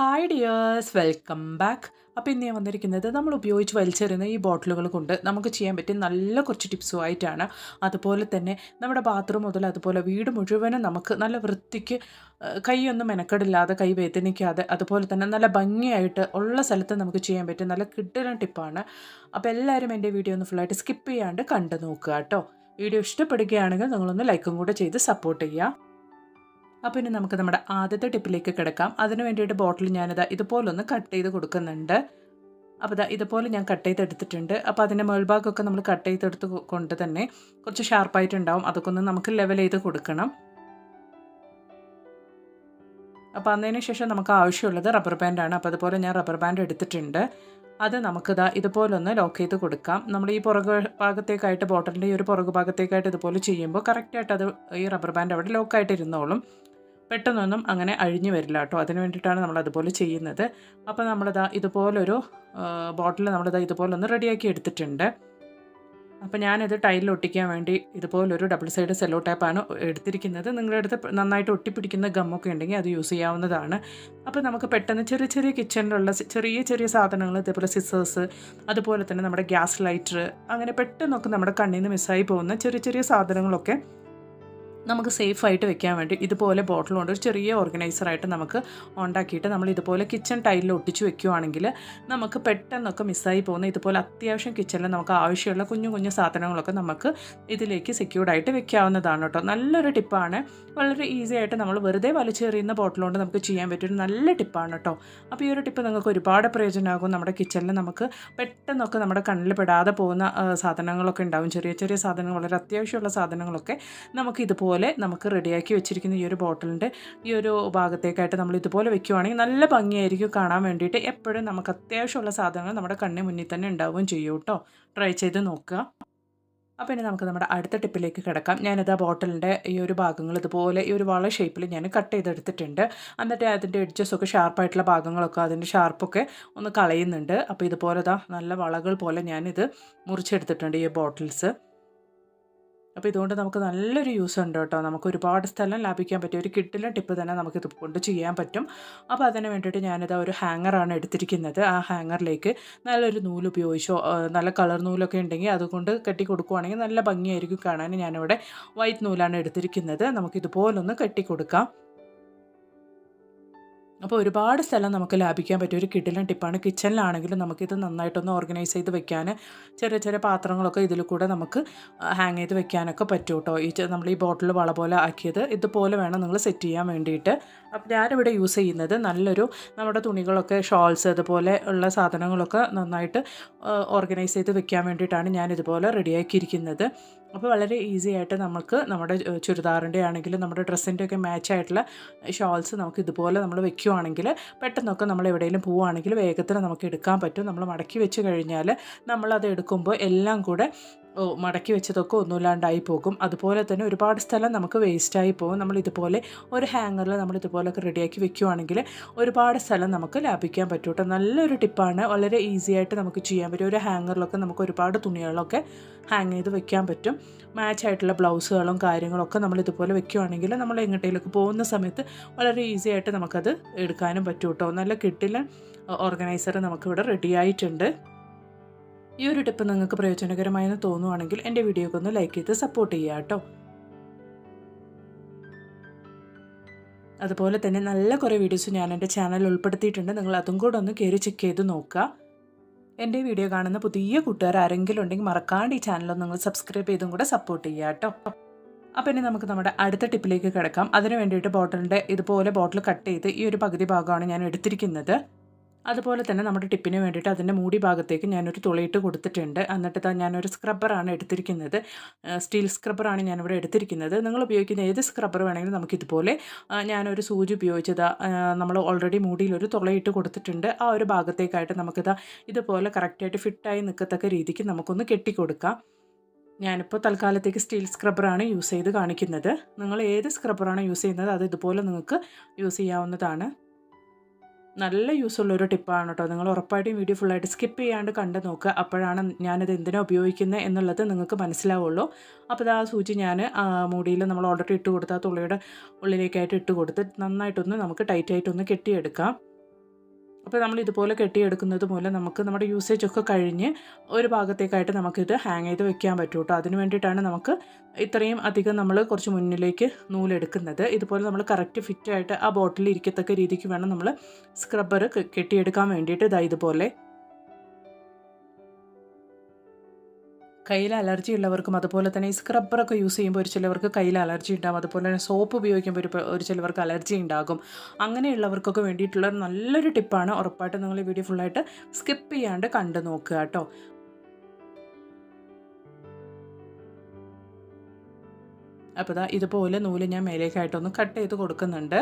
Hi dears welcome back അപ്പോൾ ഇന്ന് ഞാൻ വന്നിരിക്കുന്നത് നമ്മൾ ഉപയോഗിച്ച് വലിച്ചെറിയുന്ന ഈ ബോട്ടിലുകൾ കൊണ്ട് നമുക്ക് ചെയ്യാൻ പറ്റിയ നല്ല കുറച്ച് ടിപ്സുമായിട്ടാണ് അതുപോലെ തന്നെ നമ്മുടെ ബാത്റൂം മുതൽ അതുപോലെ വീട് മുഴുവനും നമുക്ക് നല്ല വൃത്തിക്ക് കൈയൊന്നും മെനക്കെടില്ലാതെ കൈ വേദനിക്കാതെ അതുപോലെ തന്നെ നല്ല ഭംഗിയായിട്ട് ഉള്ള സ്ഥലത്ത് നമുക്ക് ചെയ്യാൻ പറ്റിയ നല്ല കിട്ടുന്ന ടിപ്പാണ്. അപ്പോൾ എല്ലാവരും എന്റെ വീഡിയോ ഒന്ന് ഫുള്ളായിട്ട് സ്കിപ്പ് ചെയ്യാണ്ട് കണ്ടു നോക്കുക കേട്ടോ. വീഡിയോ ഇഷ്ടപ്പെടുകയാണെങ്കിൽ നിങ്ങളൊന്ന് ലൈക്കും കൂടെ ചെയ്ത് സപ്പോർട്ട് ചെയ്യുക അപ്പോൾ ഇനി നമുക്ക് നമ്മുടെ ആദ്യത്തെ ടിപ്പിലേക്ക് കിടക്കാം. അതിന് വേണ്ടിയിട്ട് ബോട്ടിൽ ഞാനിതാ ഇതുപോലൊന്ന് കട്ട് ചെയ്ത് കൊടുക്കുന്നുണ്ട്. അപ്പോൾ ഇതാ ഇതുപോലെ ഞാൻ കട്ട് ചെയ്തെടുത്തിട്ടുണ്ട് അപ്പോൾ അതിന്റെ മേൽഭാഗമൊക്കെ നമ്മൾ കട്ട് ചെയ്തെടുത്ത് കൊണ്ട് തന്നെ കുറച്ച് ഷാർപ്പായിട്ടുണ്ടാവും അതൊക്കെ ഒന്ന് നമുക്ക് ലെവൽ ചെയ്ത് കൊടുക്കണം. അപ്പോൾ അതിന് ശേഷം നമുക്ക് ആവശ്യമുള്ളത് റബ്ബർ ബാൻഡാണ് അപ്പോൾ അതുപോലെ ഞാൻ റബ്ബർ ബാൻഡ് എടുത്തിട്ടുണ്ട്. അത് നമുക്കിതാ ഇതുപോലൊന്ന് ലോക്ക് ചെയ്ത് കൊടുക്കാം. നമ്മൾ ഈ പുറകു ഭാഗത്തേക്കായിട്ട് ബോട്ടലിന്റെ ഈ ഒരു പുറകു ഭാഗത്തേക്കായിട്ട് ഇതുപോലെ ചെയ്യുമ്പോൾ കറക്റ്റായിട്ട് അത് ഈ റബ്ബർ ബാൻഡ് അവിടെ ലോക്കായിട്ട് ഇരുന്നോളും. പെട്ടെന്നൊന്നും അങ്ങനെ അഴിഞ്ഞു വരില്ല കേട്ടോ. അതിന് വേണ്ടിയിട്ടാണ് നമ്മൾ അതുപോലെ ചെയ്യുന്നത്. അപ്പോൾ നമ്മളിതാ ഇതുപോലൊരു ബോട്ടിൽ നമ്മളിതാ ഇതുപോലെ ഒന്ന് റെഡിയാക്കി എടുത്തിട്ടുണ്ട്. അപ്പോൾ ഞാനിത് ടൈലിൽ ഒട്ടിക്കാൻ വേണ്ടി ഇതുപോലൊരു ഡബിൾ സൈഡ് സെല്ലോ ടൈപ്പാണ് എടുത്തിരിക്കുന്നത്. നിങ്ങളുടെ അടുത്ത് നന്നായിട്ട് ഒട്ടിപ്പിടിക്കുന്ന ഗമ്മൊക്കെ ഉണ്ടെങ്കിൽ അത് യൂസ് ചെയ്യാവുന്നതാണ്. അപ്പോൾ നമുക്ക് പെട്ടെന്ന് ചെറിയ ചെറിയ കിച്ചണിലുള്ള ചെറിയ ചെറിയ സാധനങ്ങൾ ഇതേപോലെ സിസേഴ്സ് അതുപോലെ തന്നെ നമ്മുടെ ഗ്യാസ് ലൈറ്റർ അങ്ങനെ പെട്ടെന്നൊക്കെ നമ്മുടെ കണ്ണിൽ നിന്ന് മിസ്സായി പോകുന്ന ചെറിയ ചെറിയ സാധനങ്ങളൊക്കെ നമുക്ക് സേഫ് ആയിട്ട് വെക്കാൻ വേണ്ടി ഇതുപോലെ ബോട്ടിൽ കൊണ്ട് ഒരു ചെറിയ ഓർഗനൈസറായിട്ട് നമുക്ക് ഉണ്ടാക്കിയിട്ട് നമ്മൾ ഇതുപോലെ കിച്ചൺ ടൈലിൽ ഒട്ടിച്ച് വെക്കുകയാണെങ്കിൽ നമുക്ക് പെട്ടെന്നൊക്കെ മിസ്സായി പോകുന്ന ഇതുപോലെ അത്യാവശ്യം കിച്ചണിൽ നമുക്ക് ആവശ്യമുള്ള കുഞ്ഞു കുഞ്ഞു സാധനങ്ങളൊക്കെ നമുക്ക് ഇതിലേക്ക് സെക്യൂർഡ് ആയിട്ട് വെക്കാവുന്നതാണ് കേട്ടോ. നല്ലൊരു ടിപ്പാണ് വളരെ ഈസി ആയിട്ട് നമ്മൾ വെറുതെ വലിച്ചെറിയുന്ന ബോട്ടിൽ കൊണ്ട് നമുക്ക് ചെയ്യാൻ പറ്റിയൊരു നല്ല ടിപ്പാണ് കേട്ടോ. അപ്പോൾ ഈ ഒരു ടിപ്പ് നിങ്ങൾക്ക് ഒരുപാട് പ്രയോജനമാകും. നമ്മുടെ കിച്ചണിൽ നമുക്ക് പെട്ടെന്നൊക്കെ നമ്മുടെ കണ്ണിൽ പെടാതെ പോകുന്ന സാധനങ്ങളൊക്കെ ഉണ്ടാവും. ചെറിയ ചെറിയ സാധനങ്ങൾ വളരെ അത്യാവശ്യമുള്ള സാധനങ്ങളൊക്കെ നമുക്ക് ഇതുപോലെ നമുക്ക് റെഡിയാക്കി വെച്ചിരിക്കുന്ന ഈ ഒരു ബോട്ടിലിന്റെ ഈ ഒരു ഭാഗത്തേക്കായിട്ട് നമ്മൾ ഇതുപോലെ വെക്കുവാണെങ്കിൽ നല്ല ഭംഗിയായിരിക്കും കാണാൻ വേണ്ടിയിട്ട് എപ്പോഴും നമുക്ക് അത്യാവശ്യമുള്ള സാധനങ്ങൾ നമ്മുടെ കണ്ണിന് മുന്നിൽ തന്നെ ഉണ്ടാവുകയും ചെയ്യും കേട്ടോ. ട്രൈ ചെയ്ത് നോക്കുക. അപ്പോൾ ഇനി നമുക്ക് നമ്മുടെ അടുത്ത ടിപ്പിലേക്ക് കിടക്കാം. ഞാനിത് ആ ബോട്ടിലിന്റെ ഈ ഒരു ഭാഗങ്ങൾ ഇതുപോലെ ഈ ഒരു വള ഷേപ്പിൽ ഞാൻ കട്ട് ചെയ്തെടുത്തിട്ടുണ്ട്. എന്നിട്ട് അതിന്റെ എഡ്ജസ് ഒക്കെ ഷാർപ്പായിട്ടുള്ള ഭാഗങ്ങളൊക്കെ അതിന്റെ ഷാർപ്പൊക്കെ ഒന്ന് കളയുന്നുണ്ട്. അപ്പോൾ ഇതുപോലെ ഇതാ നല്ല വളകൾ പോലെ ഞാനിത് മുറിച്ചെടുത്തിട്ടുണ്ട് ഈ ബോട്ടിൽസ്. അപ്പോൾ ഇതുകൊണ്ട് നമുക്ക് നല്ലൊരു യൂസ് ഉണ്ട് കേട്ടോ. നമുക്ക് ഒരുപാട് സ്ഥലം ലാഭിക്കാൻ പറ്റിയ ഒരു കിട്ടിലെ ടിപ്പ് തന്നെ നമുക്ക് ഇത് കൊണ്ട് ചെയ്യാൻ പറ്റും. അപ്പോൾ അതിന് വേണ്ടിയിട്ട് ഞാനിത് ഒരു ഹാങ്ങറാണ് എടുത്തിരിക്കുന്നത്. ആ ഹാങ്ങറിലേക്ക് നല്ലൊരു നൂൽ ഉപയോഗിച്ചോ നല്ല കളർ നൂലൊക്കെ ഉണ്ടെങ്കിൽ അതുകൊണ്ട് കെട്ടി കൊടുക്കുവാണെങ്കിൽ നല്ല ഭംഗിയായിരിക്കും കാണാൻ. ഞാനിവിടെ വൈറ്റ് നൂലാണ് എടുത്തിരിക്കുന്നത്. നമുക്കിതുപോലൊന്ന് കെട്ടി കൊടുക്കാം. അപ്പോൾ ഒരുപാട് സ്ഥലം നമുക്ക് ലാഭിക്കാൻ പറ്റിയ ഒരു കിടിലൻ ടിപ്പാണ്. കിച്ചണിലാണെങ്കിലും നമുക്കിത് നന്നായിട്ടൊന്ന് ഓർഗനൈസ് ചെയ്ത് വെക്കാൻ ചെറിയ ചെറിയ പാത്രങ്ങളൊക്കെ ഇതിൽ കൂടെ നമുക്ക് ഹാങ് ചെയ്ത് വെക്കാനൊക്കെ പറ്റും കേട്ടോ ഈ നമ്മൾ ഈ ബോട്ടിൽ വള പോലെ ആക്കിയത് ഇതുപോലെ വേണം നിങ്ങൾ സെറ്റ് ചെയ്യാൻ വേണ്ടിയിട്ട്. അപ്പോൾ ഞാനിവിടെ യൂസ് ചെയ്യുന്നത് നല്ലൊരു നമ്മുടെ തുണികളൊക്കെ ഷോൾസ് അതുപോലെ ഉള്ള സാധനങ്ങളൊക്കെ നന്നായിട്ട് ഓർഗനൈസ് ചെയ്ത് വെക്കാൻ വേണ്ടിയിട്ടാണ് ഞാൻ ഇതുപോലെ റെഡിയാക്കിയിരിക്കുന്നത്. അപ്പോൾ വളരെ ഈസി ആയിട്ട് നമുക്ക് നമ്മുടെ ചുരിദാറിന്റെ ആണെങ്കിലും നമ്മുടെ ഡ്രസ്സിന്റെ ഒക്കെ മാച്ച് ആയിട്ടുള്ള ഷോൾസ് നമുക്ക് ഇതുപോലെ നമ്മൾ വെക്കുവാണെങ്കിൽ പെട്ടെന്നൊക്കെ നമ്മൾ എവിടെയെങ്കിലും പോവുകയാണെങ്കിൽ വേഗത്തിൽ നമുക്ക് എടുക്കാൻ പറ്റും. നമ്മൾ മടക്കി വെച്ച് കഴിഞ്ഞാൽ നമ്മളത് എടുക്കുമ്പോൾ എല്ലാം കൂടെ മടക്കി വെച്ചതൊക്കെ ഒന്നുമില്ലാണ്ടായി പോകും. അതുപോലെ തന്നെ ഒരുപാട് സ്ഥലം നമുക്ക് വേസ്റ്റായി പോകും. നമ്മൾ ഇതുപോലെ ഒരു ഹാങ്ങറിൽ നമ്മൾ ഇതുപോലൊക്കെ റെഡിയാക്കി വെക്കുവാണെങ്കിൽ ഒരുപാട് സ്ഥലം നമുക്ക് ലാഭിക്കാൻ പറ്റും കേട്ടോ നല്ലൊരു ടിപ്പാണ് വളരെ ഈസി ആയിട്ട് നമുക്ക് ചെയ്യാൻ പറ്റും. ഒരു ഹാങ്ങറിലൊക്കെ നമുക്ക് ഒരുപാട് തുണികളൊക്കെ ഹാങ് ചെയ്ത് വെക്കാൻ പറ്റും. മാച്ച് ആയിട്ടുള്ള ബ്ലൗസുകളും കാര്യങ്ങളൊക്കെ നമ്മൾ ഇതുപോലെ വെക്കുവാണെങ്കിൽ നമ്മൾ എങ്ങോട്ടേലൊക്കെ പോകുന്ന സമയത്ത് വളരെ ഈസി ആയിട്ട് നമുക്കത് എടുക്കാനും പറ്റും കേട്ടോ നല്ല കിട്ടില്ല ഓർഗനൈസർ നമുക്കിവിടെ റെഡി ആയിട്ടുണ്ട്. ഈ ഒരു ടിപ്പ് നിങ്ങൾക്ക് പ്രയോജനകരമായെന്ന് തോന്നുവാണെങ്കിൽ എന്റെ വീഡിയോക്ക് ഒന്ന് ലൈക്ക് ചെയ്ത് സപ്പോർട്ട് ചെയ്യുക കേട്ടോ. അതുപോലെ തന്നെ നല്ല കുറേ വീഡിയോസ് ഞാൻ എന്റെ ചാനലിൽ ഉൾപ്പെടുത്തിയിട്ടുണ്ട്. നിങ്ങൾ അതും കൂടെ ഒന്ന് കയറി ചെക്ക് ചെയ്ത് നോക്കുക. എന്റെ വീഡിയോ കാണുന്ന പുതിയ കൂട്ടുകാർ ആരെങ്കിലും ഉണ്ടെങ്കിൽ മറക്കാണ്ട് ഈ ചാനൽ നിങ്ങൾ സബ്സ്ക്രൈബ് ചെയ്തും കൂടെ സപ്പോർട്ട് ചെയ്യുക കേട്ടോ. അപ്പോൾ ഇനി നമുക്ക് നമ്മുടെ അടുത്ത ടിപ്പിലേക്ക് കിടക്കാം. അതിന് വേണ്ടിയിട്ട് ബോട്ടിലിന്റെ ഇതുപോലെ ബോട്ടിൽ കട്ട് ചെയ്ത് ഈ ഒരു പകുതി ഭാഗമാണ് ഞാൻ എടുത്തിരിക്കുന്നത്. അതുപോലെ തന്നെ നമ്മുടെ ടിപ്പിന് വേണ്ടിയിട്ട് അതിന്റെ മൂടി ഭാഗത്തേക്ക് ഞാനൊരു തുളയിട്ട് കൊടുത്തിട്ടുണ്ട്. എന്നിട്ട് ഞാനൊരു സ്ക്രബ്ബറാണ് എടുത്തിരിക്കുന്നത്. സ്റ്റീൽ സ്ക്രബ്ബറാണ് ഞാനിവിടെ എടുത്തിരിക്കുന്നത്. നിങ്ങൾ ഉപയോഗിക്കുന്ന ഏത് സ്ക്രബ്ബർ വേണമെങ്കിലും നമുക്കിതുപോലെ ഞാനൊരു സൂചി ഉപയോഗിച്ചത് നമ്മൾ ഓൾറെഡി മൂടിയിൽ ഒരു തുളയിട്ട് കൊടുത്തിട്ടുണ്ട്. ആ ഒരു ഭാഗത്തേക്കായിട്ട് നമുക്കിത് ഇതുപോലെ കറക്റ്റായിട്ട് ഫിറ്റായി നിൽക്കത്തക്ക രീതിക്ക് നമുക്കൊന്ന് കെട്ടിക്കൊടുക്കാം. ഞാനിപ്പോൾ തൽക്കാലത്തേക്ക് സ്റ്റീൽ സ്ക്രബ്ബറാണ് യൂസ് ചെയ്ത് കാണിക്കുന്നത്. നിങ്ങൾ ഏത് സ്ക്രബ്ബറാണ് യൂസ് ചെയ്യുന്നത് അത് ഇതുപോലെ നിങ്ങൾക്ക് യൂസ് ചെയ്യാവുന്നതാണ്. നല്ല യൂസ്ഫുള്ള ഒരു ടിപ്പാണ് കേട്ടോ നിങ്ങൾ ഉറപ്പായിട്ടും വീഡിയോ ഫുള്ളായിട്ട് സ്കിപ്പ് ചെയ്യാണ്ട് കണ്ട് നോക്കുക. അപ്പോഴാണ് ഞാനിത് എന്തിനാണ് ഉപയോഗിക്കുന്നത് എന്നുള്ളത് നിങ്ങൾക്ക് മനസ്സിലാവുള്ളൂ. അപ്പോൾ ഇതാ സൂചി ഞാൻ മുടിയിൽ നമ്മൾ ഓൾറെഡി ഇട്ട് കൊടുത്ത ആ തുള്ളിയുടെ ഉള്ളിലേക്കായിട്ട് ഇട്ട് കൊടുത്ത് നന്നായിട്ടൊന്ന് നമുക്ക് ടൈറ്റായിട്ടൊന്ന് കെട്ടിയെടുക്കാം. അപ്പോൾ നമ്മൾ ഇതുപോലെ കെട്ടിയെടുക്കുന്നത് മൂലം നമുക്ക് നമ്മുടെ യൂസേജ് ഒക്കെ കഴിഞ്ഞ് ഒരു ഭാഗത്തേക്കായിട്ട് നമുക്കിത് ഹാങ് ചെയ്ത് വെക്കാൻ പറ്റും കേട്ടോ അതിന് വേണ്ടിയിട്ടാണ് നമുക്ക് ഇത്രയും അധികം നമ്മൾ കുറച്ച് മുന്നിലേക്ക് നൂലെടുക്കുന്നത്. ഇതുപോലെ നമ്മൾ കറക്റ്റ് ഫിറ്റായിട്ട് ആ ബോട്ടിൽ ഇരിക്കത്തക്ക രീതിക്ക് വേണം നമ്മൾ സ്ക്രബ്ബർ കെട്ടിയെടുക്കാൻ വേണ്ടിയിട്ട് ഇതാ ഇതുപോലെ കയ്യിൽ അലർജി ഉള്ളവർക്കും അതുപോലെ തന്നെ ഈ സ്ക്രബ്ബറൊക്കെ യൂസ് ചെയ്യുമ്പോൾ ഒരു ചിലവർക്ക് കയ്യിൽ അലർജി ഉണ്ടാകും അതുപോലെ തന്നെ സോപ്പ് ഉപയോഗിക്കുമ്പോൾ ഒരു ഒരു ചിലവർക്ക് അലർജി ഉണ്ടാകും. അങ്ങനെയുള്ളവർക്കൊക്കെ വേണ്ടിയിട്ടുള്ള നല്ലൊരു ടിപ്പാണ് ഉറപ്പായിട്ടും നിങ്ങൾ ഈ വീഡിയോ ഫുള്ളായിട്ട് സ്കിപ്പ് ചെയ്യാണ്ട് കണ്ടു നോക്കുക കേട്ടോ. അപ്പോൾ ഇതാ ഇതുപോലെ നൂൽ ഞാൻ മേലേക്കായിട്ടൊന്ന് കട്ട് ചെയ്ത് കൊടുക്കുന്നുണ്ട്.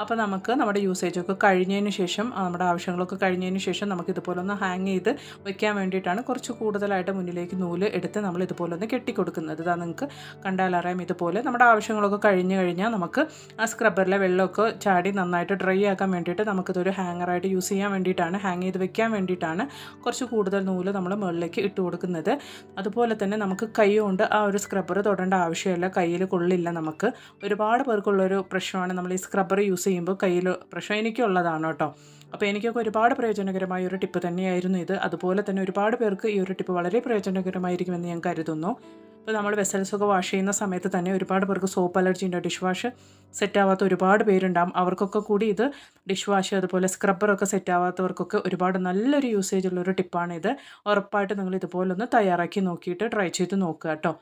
അപ്പോൾ നമുക്ക് നമ്മുടെ യൂസേജൊക്കെ കഴിഞ്ഞതിന് ശേഷം നമ്മുടെ ആവശ്യങ്ങളൊക്കെ കഴിഞ്ഞതിന് ശേഷം നമുക്ക് ഇതുപോലൊന്ന് ഹാങ് ചെയ്ത് വെക്കാൻ വേണ്ടിയിട്ടാണ് കുറച്ച് കൂടുതലായിട്ട് മുന്നിലേക്ക് നൂൽ എടുത്ത് നമ്മൾ ഇതുപോലൊന്ന് കെട്ടിക്കൊടുക്കുന്നത്. ഇതാ നിങ്ങൾക്ക് കണ്ടാലറിയാം ഇതുപോലെ നമ്മുടെ ആവശ്യങ്ങളൊക്കെ കഴിഞ്ഞ് കഴിഞ്ഞാൽ നമുക്ക് ആ സ്ക്രബ്ബറിലെ വെള്ളമൊക്കെ ചാടി നന്നായിട്ട് ഡ്രൈ ആക്കാൻ വേണ്ടിയിട്ട് നമുക്കിതൊരു ഹാങ്ങറായിട്ട് യൂസ് ചെയ്യാൻ വേണ്ടിയിട്ടാണ് ഹാങ് ചെയ്ത് വെക്കാൻ വേണ്ടിയിട്ടാണ് കുറച്ച് കൂടുതൽ നൂൽ നമ്മൾ മുകളിലേക്ക് ഇട്ട് കൊടുക്കുന്നത്. അതുപോലെ തന്നെ നമുക്ക് കൈ കൊണ്ട് ആ ഒരു സ്ക്രബ്ബർ തൊടേണ്ട ആവശ്യമില്ല. കയ്യിൽ കൊള്ളില്ല നമുക്ക്. ഒരുപാട് പേർക്കുള്ളൊരു പ്രശ്നമാണ് നമ്മൾ ഈ സ്ക്രബ്ബർ യൂസ് ചെയ്യുമ്പോൾ കയ്യിൽ പ്രശ്നം എനിക്കുള്ളതാണ് കേട്ടോ. അപ്പോൾ എനിക്കൊക്കെ ഒരുപാട് പ്രയോജനകരമായ ഒരു ടിപ്പ് തന്നെയായിരുന്നു ഇത്. അതുപോലെ തന്നെ ഒരുപാട് പേർക്ക് ഈ ഒരു ടിപ്പ് വളരെ പ്രയോജനകരമായിരിക്കുമെന്ന് ഞാൻ കരുതുന്നു. ഇപ്പോൾ നമ്മൾ വെസൽസൊക്കെ വാഷ് ചെയ്യുന്ന സമയത്ത് തന്നെ ഒരുപാട് പേർക്ക് സോപ്പ് അലർജി ഉണ്ട് ഡിഷ് വാഷ് സെറ്റ് ആവാത്ത ഒരുപാട് പേരുണ്ടാകും അവർക്കൊക്കെ കൂടി ഇത് ഡിഷ് വാഷ് അതുപോലെ സ്ക്രബ്ബറൊക്കെ സെറ്റ് ആവാത്തവർക്കൊക്കെ ഒരുപാട് നല്ലൊരു യൂസേജ് ഉള്ളൊരു ടിപ്പാണ് ഇത്. ഉറപ്പായിട്ട് നിങ്ങൾ ഇതുപോലൊന്ന് തയ്യാറാക്കി നോക്കിയിട്ട് ട്രൈ ചെയ്ത് നോക്കുക കേട്ടോ.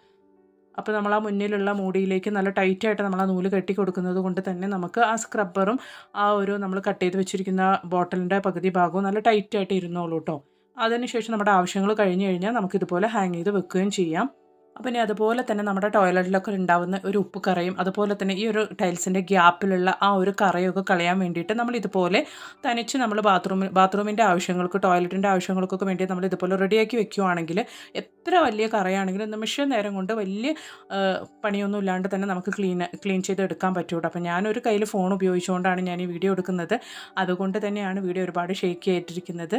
അപ്പോൾ നമ്മൾ ആ മുന്നിലുള്ള മൂടിയിലേക്ക് നല്ല ടൈറ്റായിട്ട് നമ്മൾ ആ നൂൽ കെട്ടി കൊടുക്കുന്നത് കൊണ്ട് തന്നെ നമുക്ക് ആ സ്ക്രബ്ബറും ആ ഒരു നമ്മൾ കട്ട് ചെയ്ത് വെച്ചിരിക്കുന്ന ബോട്ടലിന്റെ പകുതി ഭാഗവും നല്ല ടൈറ്റായിട്ട് ഇരുന്നോളൂ കേട്ടോ അതിനുശേഷം നമ്മുടെ ആവശ്യങ്ങൾ കഴിഞ്ഞ് കഴിഞ്ഞാൽ നമുക്കിതുപോലെ ഹാങ് ചെയ്ത് വെക്കുകയും ചെയ്യാം. അപ്പം ഇനി അതുപോലെ തന്നെ നമ്മുടെ ടോയ്ലറ്റിലൊക്കെ ഉണ്ടാകുന്ന ഒരു ഉപ്പ് കറയും അതുപോലെ തന്നെ ഈ ഒരു ടൈൽസിന്റെ ഗ്യാപ്പിലുള്ള ആ ഒരു കറയൊക്കെ കളയാൻ വേണ്ടിയിട്ട് നമ്മൾ ഇതുപോലെ തനിച്ച് നമ്മൾ ബാത്റൂമിൽ ബാത്റൂമിന്റെ ആവശ്യങ്ങൾക്ക് ടോയ്ലറ്റിന്റെ ആവശ്യങ്ങൾക്കൊക്കെ വേണ്ടി നമ്മൾ ഇതുപോലെ റെഡിയാക്കി വെക്കുകയാണെങ്കിൽ എത്ര വലിയ കറയാണെങ്കിലും നിമിഷ നേരം കൊണ്ട് വലിയ പണിയൊന്നും ഇല്ലാണ്ട് തന്നെ നമുക്ക് ക്ലീൻ ക്ലീൻ ചെയ്ത് എടുക്കാൻ പറ്റൂട്ടോ. അപ്പം ഞാനൊരു കയ്യിൽ ഫോൺ ഉപയോഗിച്ചുകൊണ്ടാണ് ഞാൻ ഈ വീഡിയോ എടുക്കുന്നത്. അതുകൊണ്ട് തന്നെയാണ് വീഡിയോ ഒരുപാട് ഷേക്ക് ചെയ്തിരിക്കുന്നത്.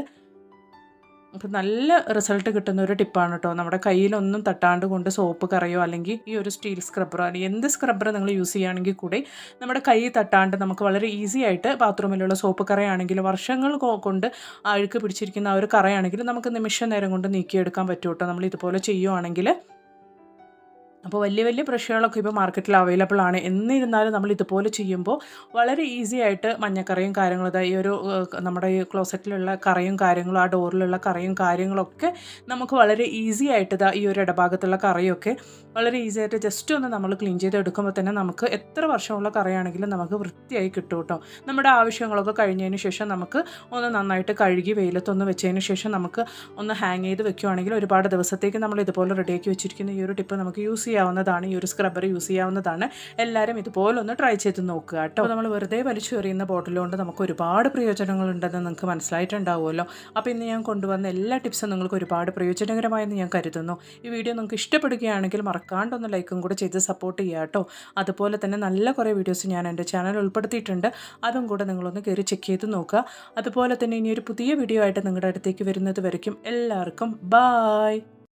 അപ്പം നല്ല റിസൾട്ട് കിട്ടുന്ന ഒരു ടിപ്പാണ് കേട്ടോ നമ്മുടെ കയ്യിലൊന്നും തട്ടാണ്ട് കൊണ്ട് സോപ്പ് കറയോ അല്ലെങ്കിൽ ഈ ഒരു സ്റ്റീൽ സ്ക്രബ്ബറോ അല്ലെങ്കിൽ എന്ത് സ്ക്രബ്ബർ നിങ്ങൾ യൂസ് ചെയ്യുകയാണെങ്കിൽ കൂടി നമ്മുടെ കൈ തട്ടാണ്ട് നമുക്ക് വളരെ ഈസി ആയിട്ട് ബാത്റൂമിലുള്ള സോപ്പ് കറയാണെങ്കിൽ വർഷങ്ങൾ കൊണ്ട് അഴുക്ക് പിടിച്ചിരിക്കുന്ന ആ ഒരു കറയാണെങ്കിൽ നമുക്ക് നിമിഷ നേരം കൊണ്ട് നീക്കിയെടുക്കാൻ പറ്റും കേട്ടോ നമ്മൾ ഇതുപോലെ ചെയ്യുവാണെങ്കിൽ അപ്പോൾ വലിയ വലിയ ബ്രഷുകളൊക്കെ ഇപ്പോൾ മാർക്കറ്റിൽ അവൈലബിൾ ആണ്. എന്നിരുന്നാലും നമ്മൾ ഇതുപോലെ ചെയ്യുമ്പോൾ വളരെ ഈസി ആയിട്ട് മഞ്ഞക്കറയും കാര്യങ്ങളും അതായത് ഈ ഒരു നമ്മുടെ ഈ ക്ലോസറ്റിലുള്ള കറയും കാര്യങ്ങളും ആ ഡോറിലുള്ള കറയും കാര്യങ്ങളൊക്കെ നമുക്ക് വളരെ ഈസി ആയിട്ട് ഇതാ ഈ ഒരു ഇടഭാഗത്തുള്ള കറയൊക്കെ വളരെ ഈസി ആയിട്ട് ജസ്റ്റ് ഒന്ന് നമ്മൾ ക്ലീൻ ചെയ്ത് എടുക്കുമ്പോൾ തന്നെ നമുക്ക് എത്ര വർഷമുള്ള കറയാണെങ്കിലും നമുക്ക് വൃത്തിയായി കിട്ടും കേട്ടോ. നമ്മുടെ ആവശ്യങ്ങളൊക്കെ കഴിഞ്ഞതിന് ശേഷം നമുക്ക് ഒന്ന് നന്നായിട്ട് കഴുകി വെയിലത്തൊന്ന് വെച്ചതിന് ശേഷം നമുക്ക് ഒന്ന് ഹാങ് ചെയ്ത് വെക്കുകയാണെങ്കിൽ ഒരുപാട് ദിവസത്തേക്ക് നമ്മൾ ഇതുപോലെ റെഡിയാക്കി വെച്ചിരിക്കുന്ന ഈ ഒരു ടിപ്പ് നമുക്ക് യൂസ് ചെയ്യാവുന്നതാണ് ഈ ഒരു സ്ക്രബ്ബർ യൂസ് ചെയ്യാവുന്നതാണ്. എല്ലാവരും ഇതുപോലൊന്ന് ട്രൈ ചെയ്ത് നോക്കുക കേട്ടോ. നമ്മൾ വെറുതെ വലിച്ചു എറിയുന്ന ബോട്ടിൽ കൊണ്ട് നമുക്ക് ഒരുപാട് പ്രയോജനങ്ങളുണ്ടെന്ന് നിങ്ങൾക്ക് മനസ്സിലായിട്ടുണ്ടാവുമല്ലോ. അപ്പോൾ ഇന്ന് ഞാൻ കൊണ്ടുവന്ന എല്ലാ ടിപ്സും നിങ്ങൾക്ക് ഒരുപാട് പ്രയോജനകരമായെന്ന് ഞാൻ കരുതുന്നു. ഈ വീഡിയോ നിങ്ങൾക്ക് ഇഷ്ടപ്പെടുകയാണെങ്കിൽ മറക്കാണ്ടൊന്ന് ലൈക്കും കൂടെ ചെയ്ത് സപ്പോർട്ട് ചെയ്യുക കേട്ടോ. അതുപോലെ തന്നെ നല്ല കുറേ വീഡിയോസ് ഞാൻ എന്റെ ചാനൽ ഉൾപ്പെടുത്തിയിട്ടുണ്ട്. അതും കൂടെ നിങ്ങളൊന്ന് കയറി ചെക്ക് ചെയ്ത് നോക്കുക. അതുപോലെ തന്നെ ഇനി ഒരു പുതിയ വീഡിയോ ആയിട്ട് നിങ്ങളുടെ അടുത്തേക്ക് വരുന്നത് വരയ്ക്കും. എല്ലാവർക്കും ബായ്